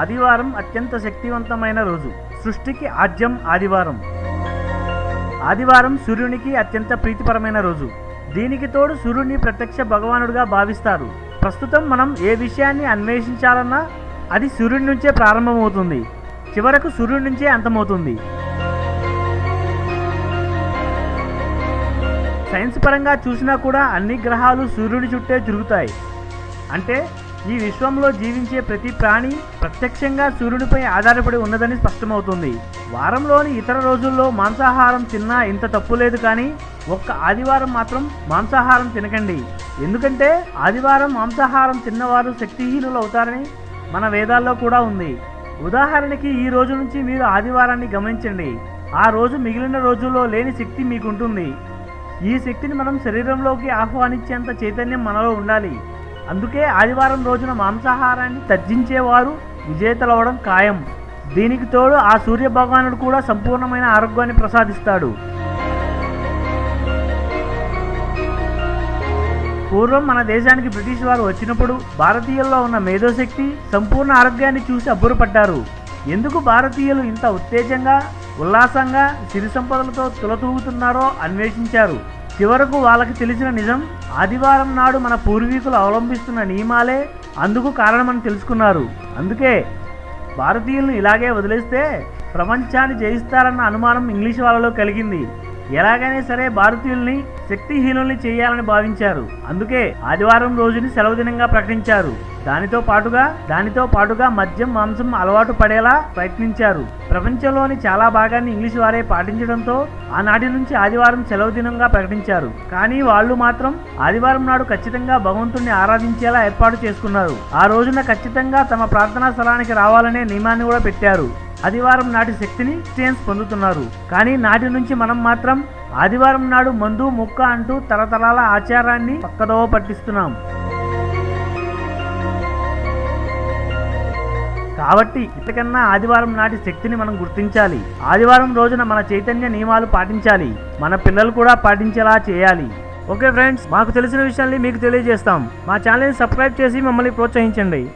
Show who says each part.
Speaker 1: ఆదివారం అత్యంత శక్తివంతమైన రోజు. సృష్టికి ఆద్యం ఆదివారం. ఆదివారం సూర్యునికి అత్యంత ప్రీతిపరమైన రోజు. దీనికి తోడు సూర్యుని ప్రత్యక్ష భగవానుడిగా భావిస్తారు. ప్రస్తుతం మనం ఏ విషయాన్ని అన్వేషించాలన్నా అది సూర్యుడి నుంచే ప్రారంభమవుతుంది. చివరకు సూర్యుడి నుంచే అంతమవుతుంది. సైన్స్ పరంగా చూసినా కూడా అన్ని గ్రహాలు సూర్యుడి చుట్టే తిరుగుతాయి. అంటే ఈ విశ్వంలో జీవించే ప్రతి ప్రాణి ప్రత్యక్షంగా సూర్యుడిపై ఆధారపడి ఉన్నదని స్పష్టమవుతుంది. వారంలోని ఇతర రోజుల్లో మాంసాహారం తిన్నా ఇంత తప్పు లేదు కానీ ఒక్క ఆదివారం మాత్రం మాంసాహారం తినకండి. ఎందుకంటే ఆదివారం మాంసాహారం తిన్నవారు శక్తిహీనులు అవుతారని మన వేదాల్లో కూడా ఉంది. ఉదాహరణకి ఈ రోజు నుంచి మీరు ఆదివారాన్ని గమనించండి. ఆ రోజు మిగిలిన రోజుల్లో లేని శక్తి మీకుంటుంది. ఈ శక్తిని మనం శరీరంలోకి ఆహ్వానించేంత చైతన్యం మనలో ఉండాలి. అందుకే ఆదివారం రోజున మాంసాహారాన్ని తర్జించేవారు విజేతలవడం ఖాయం. దీనికి తోడు ఆ సూర్య భగవానుడు కూడా సంపూర్ణమైన ఆరోగ్యాన్ని ప్రసాదిస్తాడు. పూర్వం మన దేశానికి బ్రిటిష్ వారు వచ్చినప్పుడు భారతీయుల్లో ఉన్న మేధోశక్తి సంపూర్ణ ఆరోగ్యాన్ని చూసి అబ్బురపడ్డారు. ఎందుకు భారతీయులు ఇంత ఉత్తేజంగా ఉల్లాసంగా సిరి సంపదలతో తులతూగుతున్నారో అన్వేషించారు. చివరకు వాళ్ళకి తెలిసిన నిజం ఆదివారం నాడు మన పూర్వీకులు అవలంబిస్తున్న నియమాలే అందుకు కారణమని తెలుసుకున్నారు. అందుకే భారతీయులను ఇలాగే వదిలేస్తే ప్రపంచాన్ని జయిస్తారన్న అనుమానం ఇంగ్లీష్ వాళ్ళలో కలిగింది. ఎలాగైనా సరే భారతీయుల్ని శక్తిహీనుల్ని చేయాలని భావించారు. అందుకే ఆదివారం రోజుని సెలవు దినంగా ప్రకటించారు. దానితో పాటుగా దానితో పాటుగా మద్యం మాంసం అలవాటు పడేలా ప్రయత్నించారు. ప్రపంచంలోని చాలా భాగాన్ని ఇంగ్లీష్ వారే పాటించడంతో ఆనాటి నుంచి ఆదివారం సెలవు దినంగా ప్రకటించారు. కానీ వాళ్ళు మాత్రం ఆదివారం నాడు ఖచ్చితంగా భగవంతుణ్ణి ఆరాధించేలా ఏర్పాటు చేసుకున్నారు. ఆ రోజున ఖచ్చితంగా తమ ప్రార్థనా స్థలానికి రావాలనే నియమాన్ని కూడా పెట్టారు. ఆదివారం నాటి శక్తిని క్రిస్టియన్స్ పొందుతున్నారు. కానీ నాటి నుంచి మనం మాత్రం ఆదివారం నాడు మందు ముక్క అంటూ తరతరాల ఆచారాన్ని పక్కదోవ పట్టిస్తున్నాం. కాబట్టి ఇప్పటికన్నా ఆదివారం నాటి శక్తిని మనం గుర్తించాలి. ఆదివారం రోజున మన చైతన్య నియమాలు పాటించాలి. మన పిల్లలు కూడా పాటించేలా చేయాలి. ఓకే ఫ్రెండ్స్ మాకు తెలిసిన విషయాన్ని మీకు తెలియజేస్తాం. మా ఛానల్ని సబ్స్క్రైబ్ చేసి మమ్మల్ని ప్రోత్సహించండి.